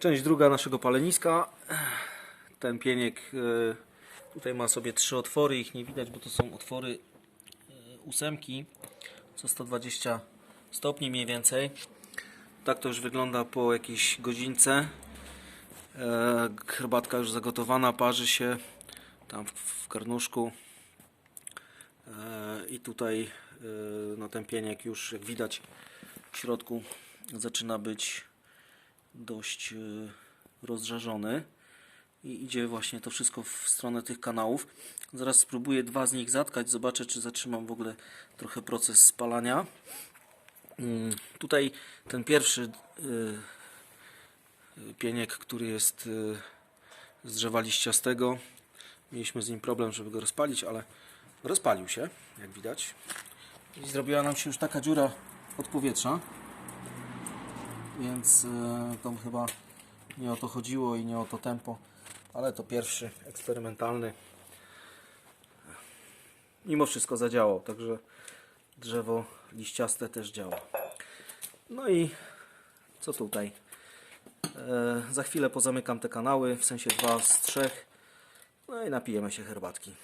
Część druga naszego paleniska. Ten pieniek e, tutaj ma sobie trzy otwory, ich nie widać, bo to są otwory e, ósemki, co 120 stopni mniej więcej. Tak to już wygląda po jakiejś godzince. E, Herbatka już zagotowana, parzy się tam w, karnuszku. I tutaj no, ten pieniek już jak widać w środku zaczyna być dość e, rozżarzony i idzie właśnie to wszystko w stronę tych kanałów. Zaraz spróbuję dwa z nich zatkać, zobaczę czy zatrzymam w ogóle trochę proces spalania. Mm, Tutaj ten pierwszy e, pieniek, który jest z drzewa liściastego. Mieliśmy z nim problem, żeby go rozpalić, ale rozpalił się, jak widać. I zrobiła nam się już taka dziura od powietrza. Więc e, tam chyba nie o to chodziło i nie o to tempo, ale to pierwszy eksperymentalny. Mimo wszystko zadziałał, także drzewo liściaste też działa. No i co tutaj? E, za chwilę pozamykam te kanały, w sensie dwa z trzech. No i napijemy się herbatki.